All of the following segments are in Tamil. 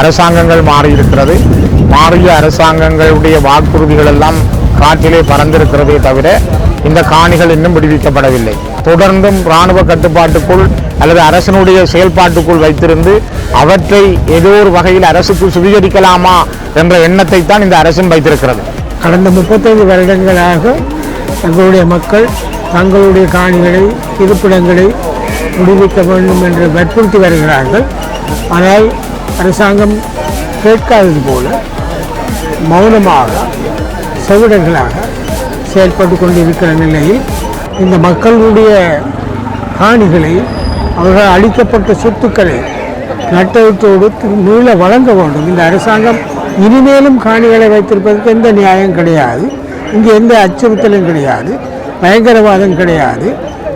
அரசாங்கங்கள் மாறியிருக்கிறது. மாறிய அரசாங்கங்களுடைய வாக்குறுதிகள் எல்லாம் காற்றிலே பறந்திருக்கிறதே தவிர இந்த காணிகள் இன்னும் விடுவிக்கப்படவில்லை. தொடர்ந்தும் இராணுவ கட்டுப்பாட்டுக்குள் அல்லது அரசனுடைய செயல்பாட்டுக்குள் வைத்திருந்து அவற்றை ஏதோ ஒரு வகையில் அரசுக்கு சுவீகரிக்கலாமா என்ற எண்ணத்தை தான் இந்த அரசும் வைத்திருக்கிறது. கடந்த முப்பத்தைந்து வருடங்களாக தங்களுடைய மக்கள் தங்களுடைய காணிகளை இருப்பிடங்களை விடுவிக்க வேண்டும் என்று வற்புறுத்தி வருகிறார்கள். ஆனால் அரசாங்கம் கேட்காதது போல மௌனமாக செவிடர்களாக செயல்பட்டு கொண்டிருக்கிற நிலையில் இந்த மக்களுடைய காணிகளை அவர்கள் அளிக்கப்பட்ட சொத்துக்களை நட்டத்தோடு மீள வழங்க வேண்டும். இந்த அரசாங்கம் இனிமேலும் காணிகளை வைத்திருப்பதற்கு எந்த நியாயம் கிடையாது. இங்கே எந்த அச்சுறுத்தலும் கிடையாது. பயங்கரவாதம் கிடையாது.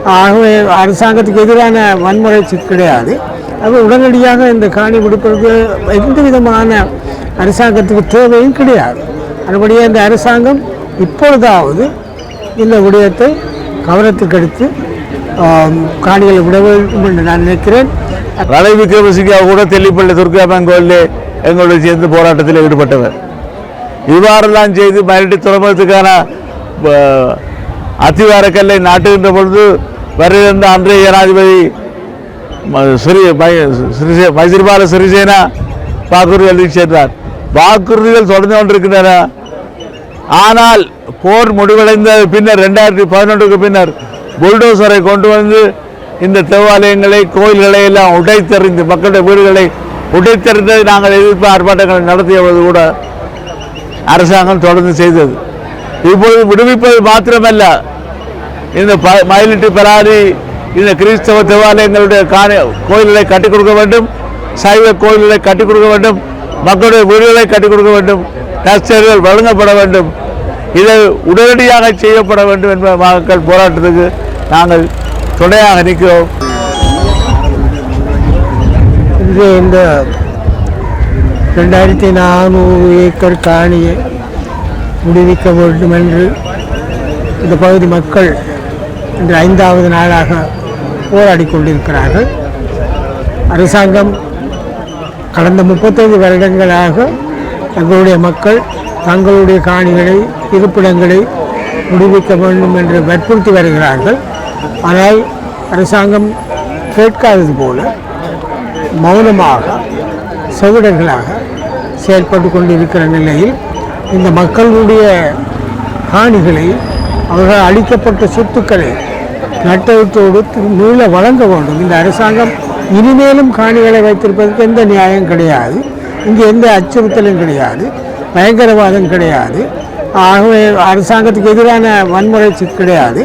ஆகவே அரசாங்கத்துக்கு எதிரான வன்முறை கிடையாது. அது உடனடியாக இந்த காணி விடுப்பதற்கு எந்த விதமான அரசாங்கத்துக்கு தேவையும் கிடையாது. அதுபடியே இந்த அரசாங்கம் இப்பொழுதாவது இந்த விடயத்தை கவனத்துக்கு எடுத்து காணிகளை விட வேண்டும் என்று நான் நினைக்கிறேன். ரலை விக்ரமசிங்கா கூட தெல்லிப்பள்ளி துர்கா கோயிலே எங்களோடு சேர்ந்து போராட்டத்தில் ஈடுபட்டவர். இவ்வாறெல்லாம் செய்து மயிலட்டி துறைமுகத்துக்கான அத்திவாரக்கல்லை நாட்டுகின்ற பொழுது வருகின்ற அன்றைய ஜனாதிபதி ம- ஸ்ரீ மை- ஸ்ரீசே- மைத்திரிபால சிறிசேனா வாக்குறுதிகள் சென்றார் வாக்குறுதிகள் தொடர்ந்து கொண்டிருக்கின்றன ஆனால் போர் முடிவடைந்த பின்னர் ரெண்டாயிரத்தி பதினொன்றுக்கு பின்னர் புல்டோசரை கொண்டு வந்து இந்த தேவாலயங்களை கோயில்களை எல்லாம் உடைத்தெறிந்து மக்களுடைய வீடுகளை உடைத்தறிந்ததை நாங்கள் எதிர்ப்பு ஆர்ப்பாட்டங்களை நடத்தியபோது கூட அரசாங்கம் தொடர்ந்து செய்தது. இப்பொழுது விடுவிப்பது மாத்திரமல்ல. இந்த ப மயிலிட்டு பெறாரி இந்த கிறிஸ்தவ தேவாலயங்களுடைய காணி கோயில்களை கட்டிக் கொடுக்க வேண்டும். சைவ கோயில்களை கட்டிக் கொடுக்க வேண்டும். மக்களுடைய வீடுகளை கட்டிக் கொடுக்க வேண்டும். நஷ்டர்கள் வழங்கப்பட வேண்டும். இதை உடனடியாக செய்யப்பட வேண்டும் என்ற மக்கள் போராட்டத்துக்கு நாங்கள் துணையாக நிற்கிறோம். இது இந்த ரெண்டாயிரத்தி நானூறு ஏக்கர் காணியை விடுவிக்க வேண்டும் என்று இந்த பகுதி மக்கள் இன்று ஐந்தாவது நாளாக போராடி கொண்டிருக்கிறார்கள் அரசாங்கம் கடந்த முப்பத்தைந்து வருடங்களாக தங்களுடைய மக்கள் தங்களுடைய காணிகளை இருப்பிடங்களை விடுவிக்க வேண்டும் என்று வற்புறுத்தி வருகிறார்கள். ஆனால் அரசாங்கம் கேட்காதது போல மௌனமாக செவிடர்களாக செயல்பட்டு கொண்டிருக்கிற நிலையில் இந்த மக்களுடைய காணிகளை அவர்கள் அளிக்கப்பட்ட சொத்துக்களை நட்டத்தோடு மீள வழங்க வேண்டும். இந்த அரசாங்கம் இனிமேலும் காணிகளை வைத்திருப்பதற்கு எந்த நியாயம் கிடையாது. இங்கே எந்த அச்சுறுத்தலும் கிடையாது. பயங்கரவாதம் கிடையாது. ஆகவே அரசாங்கத்துக்கு எதிரான வன்முறை கிடையாது.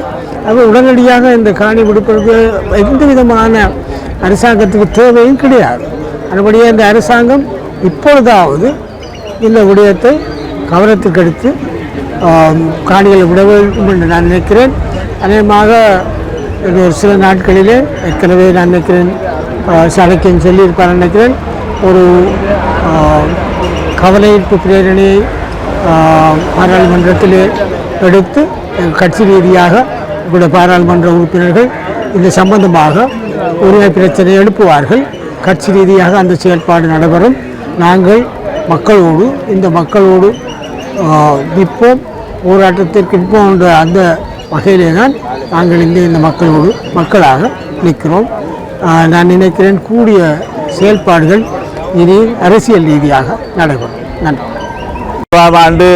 அது உடனடியாக இந்த காணி விடுப்பதற்கு எந்த விதமான அரசாங்கத்துக்கு தேவையும் கிடையாது. அதுபடியே இந்த அரசாங்கம் இப்பொழுதாவது இந்த விடயத்தை கவனத்துக்கு எடுத்து காணிகளை விட வேண்டும் என்று நான் நினைக்கிறேன். அநேகமாக ஒரு சில நாட்களிலே ஏற்கனவே நான் நினைக்கிறேன் சடக்கின் சொல்லியிருப்பார் நினைக்கிறேன். ஒரு கவலையீர்ப்பு பிரேரணையை பாராளுமன்றத்தில் பாராளுமன்றத்திலே எடுத்து கட்சி ரீதியாக கூட பாராளுமன்ற உறுப்பினர்கள் இது சம்பந்தமாக உரிமை பிரச்சனை எழுப்புவார்கள். கட்சி ரீதியாக அந்த செயல்பாடு நடைபெறும். நாங்கள் மக்களோடு இந்த மக்களோடு நிற்போம். போராட்டத்திற்கு நிற்போம் என்ற அந்த வகையிலே தான் நாங்கள் இந்த இந்த மக்களோடு மக்களாக நிற்கிறோம். நான் நினைக்கிறேன் கூடிய செயல்பாடுகள் இனி அரசியல் ரீதியாக நடைபெறும். நன்றி. ஆம் ஆண்டு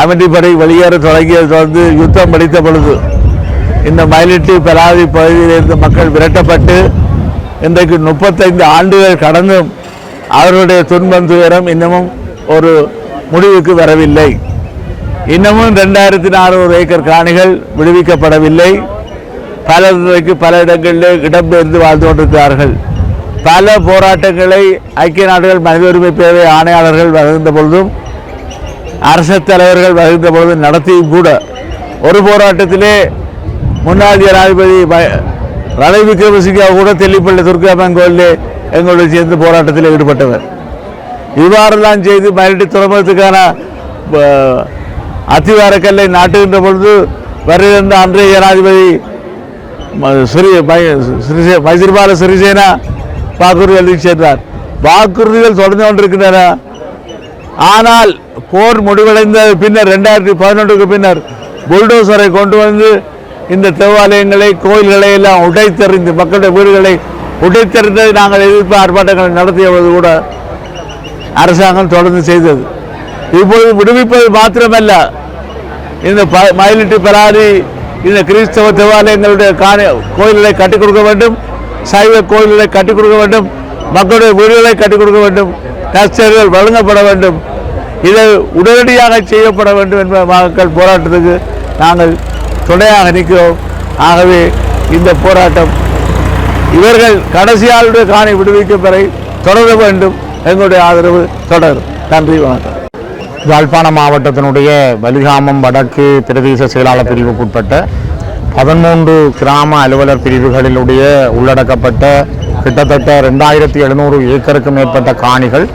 அமெரிப்படை வெளியேற தொடங்கியது தொடர்ந்து யுத்தம் படித்த பொழுது இந்த மயிலிட்டு பெலாதி பகுதியில் இருந்த மக்கள் விரட்டப்பட்டு இன்றைக்கு முப்பத்தைந்து ஆண்டுகள் கடந்தும் அவர்களுடைய துன்பம் துயரம் இன்னமும் ஒரு முடிவுக்கு வரவில்லை. இன்னமும் ரெண்டாயிரத்தி நானூறு ஏக்கர் காணிகள் விடுவிக்கப்படவில்லை. பலருக்கு பல இடங்களில் இடம்பெயர்ந்து வாழ்ந்து கொண்டிருக்கிறார்கள். பல போராட்டங்களை ஐக்கிய நாடுகள் மனித உரிமை பேரவை ஆணையாளர்கள் வருகின்ற பொழுதும் அரசு தலைவர்கள் வருகின்ற பொழுதும் நடத்தியும் கூட ஒரு போராட்டத்திலே முன்னாள் ஜனாதிபதி ரணில் விக்ரமசிங்கா கூட தெல்லிப்பள்ளி துர்காமன் கோயிலே எங்களோடு சேர்ந்து போராட்டத்தில் ஈடுபட்டவர். இவ்வாறெல்லாம் செய்து மயிலிட்டு துறைமுகத்துக்கான அத்திவாரக்கல்லை நாட்டுகின்ற பொழுது வருகின்ற அன்றைய ஜனாதிபதி ம- ஸ்ரீ மை- ஸ்ரீசே- மைத்திரிபால சிறிசேனா வாக்குறுதிகள் சென்றார் வாக்குறுதிகள் தொடர்ந்து கொண்டிருக்கின்றன. ஆனால் போர் முடிவடைந்த பின்னர் ரெண்டாயிரத்தி பதினொன்றுக்கு பின்னர் புல்டோசரை கொண்டு வந்து இந்த தேவாலயங்களை கோயில்களை எல்லாம் உடைத்தெறிந்து மக்களுடைய வீடுகளை உடைத்தெறிந்ததை நாங்கள் எதிர்ப்பு ஆர்ப்பாட்டங்களை நடத்திய போது கூட அரசாங்கம் தொடர்ந்து செய்தது. இப்பொழுது விடுவிப்பது மாத்திரமல்ல. இந்த ப- பெறாதி இந்த கிறிஸ்தவ தேவாலயங்களுடைய காணி கோயில்களை கட்டிக் கொடுக்க வேண்டும். சைவ கோயில்களை கட்டிக் கொடுக்க வேண்டும். மக்களுடைய வீடுகளை கட்டிக் கொடுக்க வேண்டும். நஷ்டர்கள் வழங்கப்பட வேண்டும். இதை உடனடியாக செய்யப்பட வேண்டும் என்ற மக்கள் போராட்டத்துக்கு நாங்கள் துணையாக நிற்கிறோம். ஆகவே இந்த போராட்டம் இவர்கள் கடைசியாளுடைய காணி விடுவிக்கும் வரை தொடர வேண்டும். எங்களுடைய ஆதரவு தொடரும். நன்றி வணக்கம். யாழ்ப்பாண மாவட்டத்தினுடைய வலிகாமம் வடக்கு பிரதேச செயலாளர் பிரிவுக்குட்பட்ட பதிமூன்று கிராம அலுவலர் பிரிவுகளிலுடைய உள்ளடக்கப்பட்ட கிட்டத்தட்ட ரெண்டாயிரத்தி எழுநூறு ஏக்கருக்கு மேற்பட்ட காணிகள்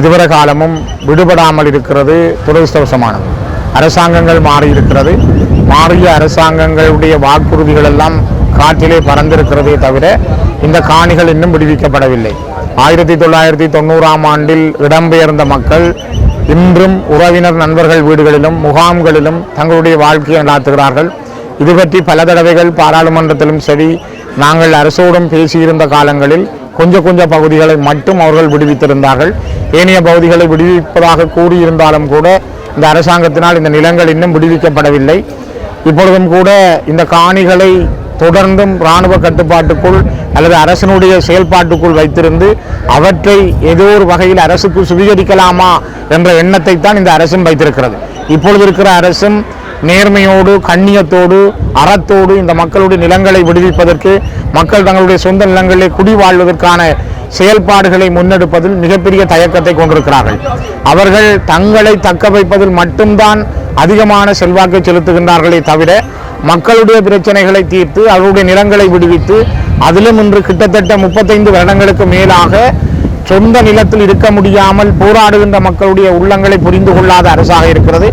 இதுவரை காலமும் விடுபடாமல் இருக்கிறது துரதிருஷ்டவசமானது. அரசாங்கங்கள் மாறி இருக்கிறது மாறிய அரசாங்கங்களுடைய வாக்குறுதிகள் எல்லாம் காற்றிலே பறந்திருக்கிறதே தவிர இந்த காணிகள் இன்னும் விடுவிக்கப்படவில்லை. ஆயிரத்தி தொள்ளாயிரத்தி தொண்ணூறாம் ஆண்டில் இடம்பெயர்ந்த மக்கள் இன்றும் உறவினர் நண்பர்கள் வீடுகளிலும் முகாம்களிலும் தங்களுடைய வாழ்க்கையை நடாத்துகிறார்கள். இது பற்றி பல தடவைகள் பாராளுமன்றத்திலும் சரி நாங்கள் அரசோடும் பேசியிருந்த காலங்களில் கொஞ்சம் கொஞ்சம் பகுதிகளை மட்டும் அவர்கள் விடுவித்திருந்தார்கள். ஏனைய பகுதிகளை விடுவிப்பதாக கூறியிருந்தாலும் கூட இந்த அரசாங்கத்தினால் இந்த நிலங்கள் இன்னும் விடுவிக்கப்படவில்லை. இப்பொழுதும் கூட இந்த காணிகளை தொடர்ந்தும் இராணுவ கட்டுப்பாட்டுக்குள் அல்லது அரசனுடைய செயல்பாட்டுக்குள் வைத்திருந்து அவற்றை ஏதோ ஒரு வகையில் அரசுக்கு சுவீகரிக்கலாமா என்ற எண்ணத்தை தான் இந்த அரசும் வைத்திருக்கிறது. இப்பொழுது இருக்கிற அரசும் நேர்மையோடு கண்ணியத்தோடு அறத்தோடு இந்த மக்களுடைய நிலங்களை விடுவிப்பதற்கு மக்கள் தங்களுடைய சொந்த நிலங்களிலே குடி வாழ்வதற்கான செயல்பாடுகளை முன்னெடுப்பதில் மிகப்பெரிய தயக்கத்தை கொண்டிருக்கிறார்கள். அவர்கள் தங்களை தக்க வைப்பதில் மட்டும்தான் அதிகமான செல்வாக்கை செலுத்துகின்றார்களே தவிர மக்களுடைய பிரச்சனைகளை தீர்த்து அவருடைய நிலங்களை விடுவித்து அதிலும் இன்று கிட்டத்தட்ட முப்பத்தைந்து வருடங்களுக்கு மேலாக சொந்த நிலத்தில் இருக்க முடியாமல் போராடுகின்ற மக்களுடைய உள்ளங்களை புரிந்து கொள்ளாத அரசாக இருக்கிறது.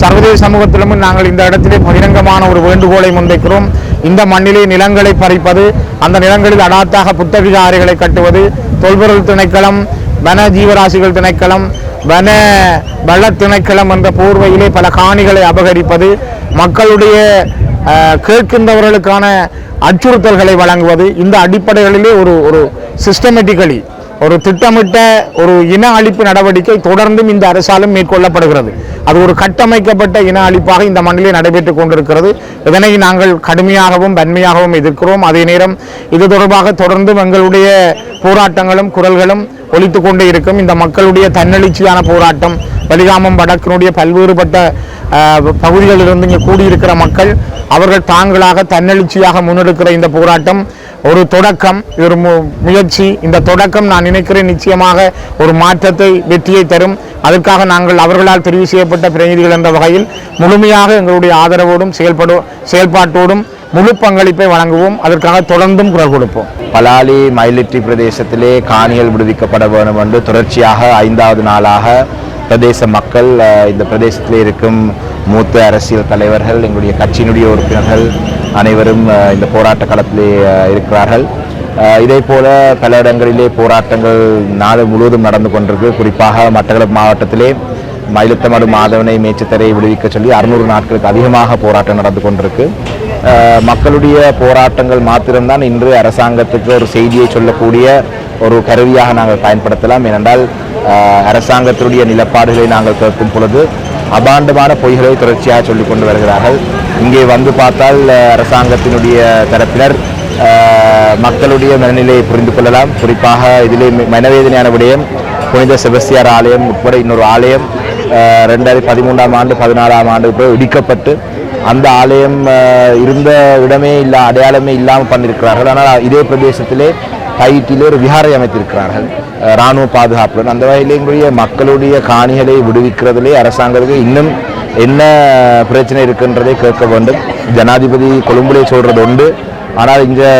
சர்வதேச சமூகத்திலும் நாங்கள் இந்த இடத்திலே பகிரங்கமான ஒரு வேண்டுகோளை முன்வைக்கிறோம். இந்த மண்ணிலே நிலங்களை பறிப்பது அந்த நிலங்களில் அடாத்தாக புத்தவிகாரிகளை கட்டுவது தொல்பொருள் திணைக்களம் வன ஜீவராசிகள் திணைக்களம் வன வள திணைக்களம் என்ற போர்வையிலே பல காணிகளை அபகரிப்பது மக்களுடைய கேட்கின்றவர்களுக்கான அச்சுறுத்தல்களை வழங்குவது இந்த அடிப்படைகளிலே ஒரு ஒரு சிஸ்டமேட்டிக்கலி ஒரு திட்டமிட்ட ஒரு இன அழிப்பு நடவடிக்கை தொடர்ந்தும் இந்த அரசாலும் மேற்கொள்ளப்படுகிறது. அது ஒரு கட்டமைக்கப்பட்ட இன அழிப்பாக இந்த மண்ணிலே நடைபெற்றுக் கொண்டிருக்கிறது. இதனை நாங்கள் கடுமையாகவும் வன்மையாகவும் எதிர்க்கிறோம். அதே நேரம் இது தொடர்பாக தொடர்ந்தும் எங்களுடைய போராட்டங்களும் குரல்களும் ஒழித்து கொண்டே இருக்கும். இந்த மக்களுடைய தன்னெழுச்சியான போராட்டம் வலிகாமம் வடக்கினுடைய பல்வேறுபட்ட பகுதிகளிலிருந்து இங்கே கூடியிருக்கிற மக்கள் அவர்கள் தாங்களாக தன்னெழுச்சியாக முன்னெடுக்கிற இந்த போராட்டம் ஒரு தொடக்கம் ஒரு மு- முயற்சி. இந்த தொடக்கம் நான் நினைக்கிறேன் நிச்சயமாக ஒரு மாற்றத்தை வெற்றியை தரும். அதற்காக நாங்கள் அவர்களால் தெரிவு செய்யப்பட்ட பிரதிநிதிகள் என்ற வகையில் முழுமையாக எங்களுடைய ஆதரவோடும் செயல்படு செயல்பாட்டோடும் முழு பங்களிப்பை வழங்குவோம். அதற்காக தொடர்ந்தும் குரல் கொடுப்போம். பலாலி மயிலிட்டி பிரதேசத்திலே காணிகள் விடுவிக்கப்பட வேண்டும் என்று தொடர்ச்சியாக ஐந்தாவது நாளாக பிரதேச மக்கள் இந்த பிரதேசத்தில் இருக்கும் மூத்த அரசியல் தலைவர்கள் எங்களுடைய கட்சியினுடைய உறுப்பினர்கள் அனைவரும் இந்த போராட்ட களத்திலே இருக்கிறார்கள். இதே போல பல இடங்களிலே போராட்டங்கள் நாடு முழுவதும் நடந்து கொண்டிருக்கு. குறிப்பாக மட்டக்களப்பு மாவட்டத்திலே மயிலத்தமடு மாதவனை மேய்ச்சத்தரை விடுவிக்க சொல்லி அறுநூறு நாட்களுக்கு அதிகமாக போராட்டம் நடந்து கொண்டிருக்கு. மக்களுடைய போராட்டங்கள் மாத்திரம்தான் இன்று அரசாங்கத்துக்கு ஒரு செய்தியை சொல்லக்கூடிய ஒரு கருவியாக நாங்கள் பயன்படுத்தலாம். ஏனென்றால் அரசாங்கத்தினுடைய நிலப்பாடுகளை நாங்கள் கேட்கும் பொழுது அபாண்டமான பொய்களை தொடர்ச்சியாக சொல்லிக் கொண்டு வருகிறார்கள். இங்கே வந்து பார்த்தால் அரசாங்கத்தினுடைய தரப்பினர் மக்களுடைய மனநிலையை புரிந்து கொள்ளலாம். குறிப்பாக இதிலே மனவேதனையான விடயம் புனித செபஸ்தியார் ஆலயம் உட்பட இன்னொரு ஆலயம் ரெண்டாயிரத்தி பதிமூன்றாம் ஆண்டு பதினாலாம் ஆண்டு இடிக்கப்பட்டு அந்த ஆலயம் இருந்த இடமே இல்லை அடையாளமே இல்லாமல் பண்ணியிருக்கிறார்கள் ஆனால் இதே பிரதேசத்திலே கைட்டிலே ஒரு விஹாரை அமைத்திருக்கிறார்கள். இராணுவ பாதுகாப்புடன். அந்த வகையில் எங்களுடைய மக்களுடைய காணிகளை விடுவிக்கிறதுலே அரசாங்கத்துக்கு இன்னும் என்ன பிரச்சனை இருக்குன்றதை கேட்க வேண்டும். ஜனாதிபதி கொழும்புலே சொல்கிறது உண்டு ஆனால் இங்கே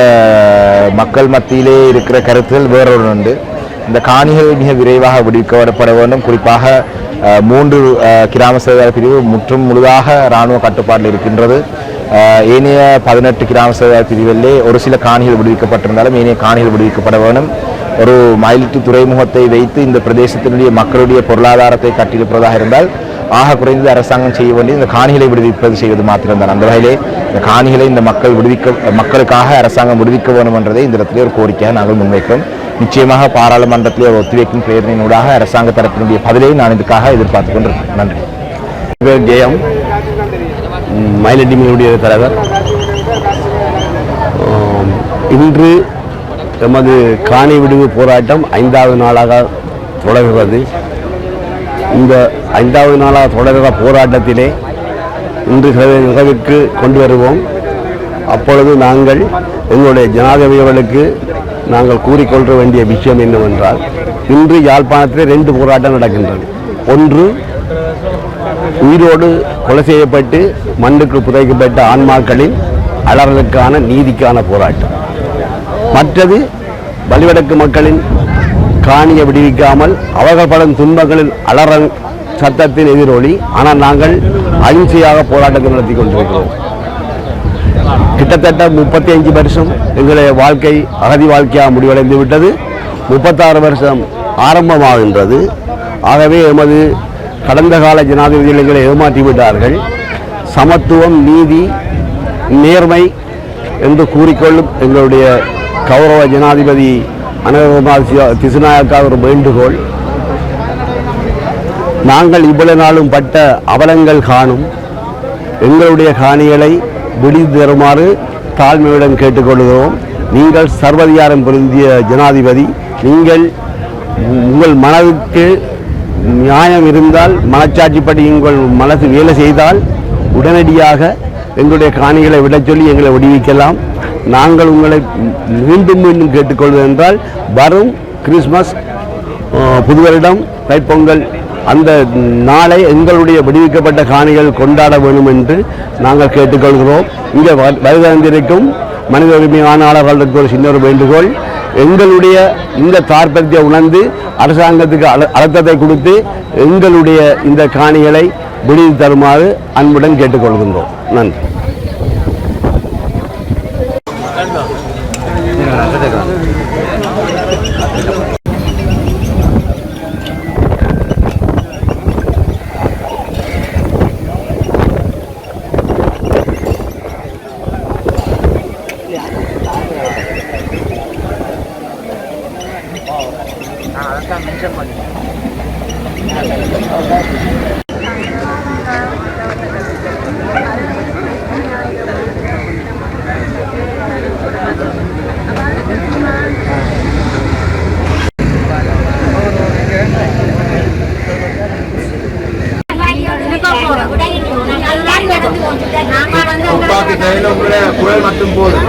மக்கள் மத்தியிலே இருக்கிற கருத்துகள் வேறொன்று உண்டு இந்த காணிகள் மிக விரைவாக விடுவிக்கப்பட வேண்டும். குறிப்பாக மூன்று கிராம சேவை பிரிவு முற்றும் முழுதாக இராணுவ கட்டுப்பாட்டில் இருக்கின்றது. ஏனைய பதினெட்டு கிராம சபை பிரிவிலே ஒரு சில காணிகள் விடுவிக்கப்பட்டிருந்தாலும் ஏனைய காணிகள் விடுவிக்கப்பட வேண்டும். ஒரு மயிலிட்டு துறைமுகத்தை வைத்து இந்த பிரதேசத்தினுடைய மக்களுடைய பொருளாதாரத்தை கட்டியிருப்பதாக இருந்தால் ஆக குறைந்தது அரசாங்கம் செய்ய வேண்டிய இந்த காணிகளை விடுவிப்பது செய்வது மாத்திரம்தான். அந்த வகையிலே இந்த காணிகளை இந்த மக்கள் விடுவிக்க மக்களுக்காக அரசாங்கம் விடுவிக்க வேண்டும் என்றதை இந்த இடத்திலே ஒரு கோரிக்கையாக நாங்கள் முன்வைக்கிறோம். நிச்சயமாக பாராளுமன்றத்திலே ஒரு ஒத்திவைக்கும் பிரேரணையினூடாக அரசாங்க தரப்பினுடைய பதிலை நான் இதுக்காக எதிர்பார்த்துக் கொண்டிருக்கிறேன். நன்றி. பேர் ஜெயம். மயிலடிமையுடைய தலைவர். இன்று எமது காணி விடுவு போராட்டம் ஐந்தாவது நாளாக தொடர்கிறது. இந்த ஐந்தாவது நாளாக தொடர்கிற போராட்டத்திலே இன்று சில நிகழ்வுக்கு கொண்டு வருவோம். அப்பொழுது நாங்கள் எங்களுடைய ஜனாதிபதிகளுக்கு நாங்கள் கூறிக்கொள்ள வேண்டிய விஷயம் என்னவென்றால் இன்று யாழ்ப்பாணத்தில் ரெண்டு போராட்டம் நடக்கின்றது. ஒன்று உயிரோடு கொலை செய்யப்பட்டு மண்ணுக்கு புதைக்கப்பட்ட ஆன்மாக்களின் அலறலுக்கான நீதிக்கான போராட்டம். மற்றது வலிவடக்கு மக்களின் காணியை விடுவிக்காமல் அவர்கள் படும் துன்பங்களின் அலறல் சத்தத்தின் எதிரொலி. ஆனால் நாங்கள் அகிம்சையாக போராட்டத்தை நடத்தி கொண்டிருக்கிறோம். கிட்டத்தட்ட முப்பத்தி அஞ்சு வருஷம் எங்களுடைய வாழ்க்கை அகதி வாழ்க்கையாக முடிவடைந்து விட்டது. முப்பத்தாறு வருஷம் ஆரம்பமாகின்றது. ஆகவே எமது கடந்த கால ஜனாதிபதிகள் எங்களை ஏமாற்றி விட்டார்கள். சமத்துவம் நீதி நேர்மை என்று கூறிக்கொள்ளும் எங்களுடைய கௌரவ ஜனாதிபதி அனகுமார் திசுநாயக்கா ஒரு வேண்டுகோள். நாங்கள் இவ்வளவு நாளும் பட்ட அவலங்கள் காணும் எங்களுடைய காணிகளை விடுதி தருமாறு தாழ்மையுடன் கேட்டுக்கொள்கிறோம். நீங்கள் சர்வதிகாரம் பொருந்திய ஜனாதிபதி நீங்கள் உங்கள் மனதுக்கு நியாயம் இருந்தால் மனச்சாட்சிப்படி உங்கள் மனசு வேலை செய்தால் உடனடியாக எங்களுடைய காணிகளை விடச் சொல்லி எங்களை விடுவிக்கலாம். நாங்கள் உங்களை மீண்டும் மீண்டும் கேட்டுக்கொள்வது என்றால் வரும் கிறிஸ்மஸ் புதுவரிடம் புது வருடம் தைப்பொங்கல் அந்த நாளை எங்களுடைய விடுவிக்கப்பட்ட காணிகள் கொண்டாட வேண்டும் என்று நாங்கள் கேட்டுக்கொள்கிறோம். இங்கே வ- மனித உரிமை ஆணையாளர்களுக்கு ஒரு சின்ன ஒரு வேண்டுகோள். எங்களுடைய இந்த தாற்பயத்தை உணர்ந்து அரசாங்கத்துக்கு அழ- அழுத்தத்தை கொடுத்து எங்களுடைய இந்த காணிகளை விடுவித்து தருமாறு அன்புடன் கேட்டுக்கொள்கின்றோம். நன்றி. அதில் உங்களுடைய குரல் மட்டும் போதும்.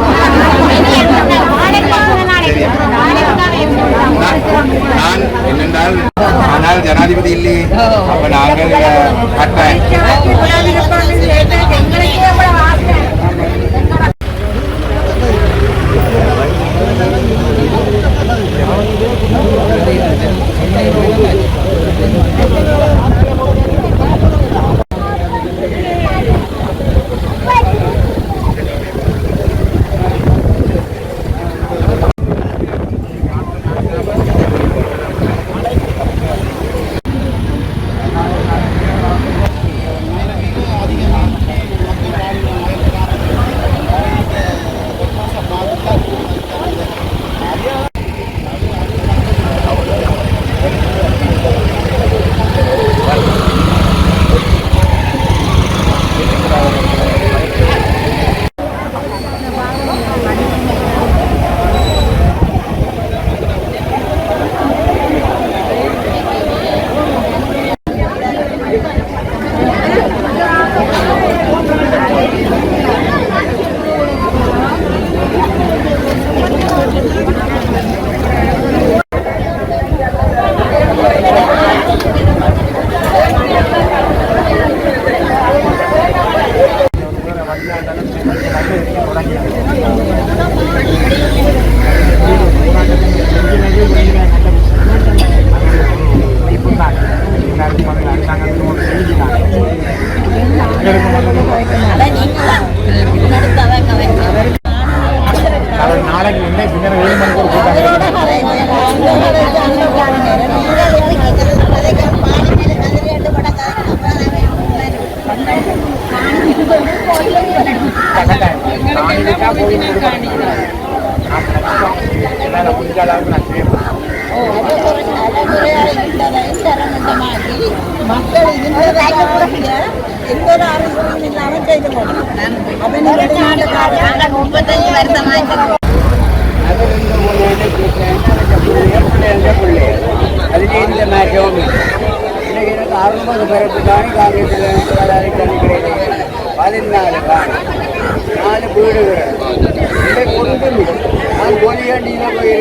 நான் என்னென்றால் ஆனால் ஜனாதிபதி இல்லையே. அப்ப நாங்கள் கட்டாயம் நாளைக்கு என்ன பின்னர் ஏழு எந்த ஒரு அரசும் இல்லாமல் செய்து போகணும் அப்ப நீங்க முப்பத்தஞ்சு வருஷமா பதினைந்து மாற்றம் இன்னைக்கு எனக்கு அறுபது பேருக்கு காணி காங்கிரஸில் கிடையாது பதினாலு காணி நாலு வீடுகள் இன்றைக்கு ஒன்றும் நான் கோலியாண்டியில் போய்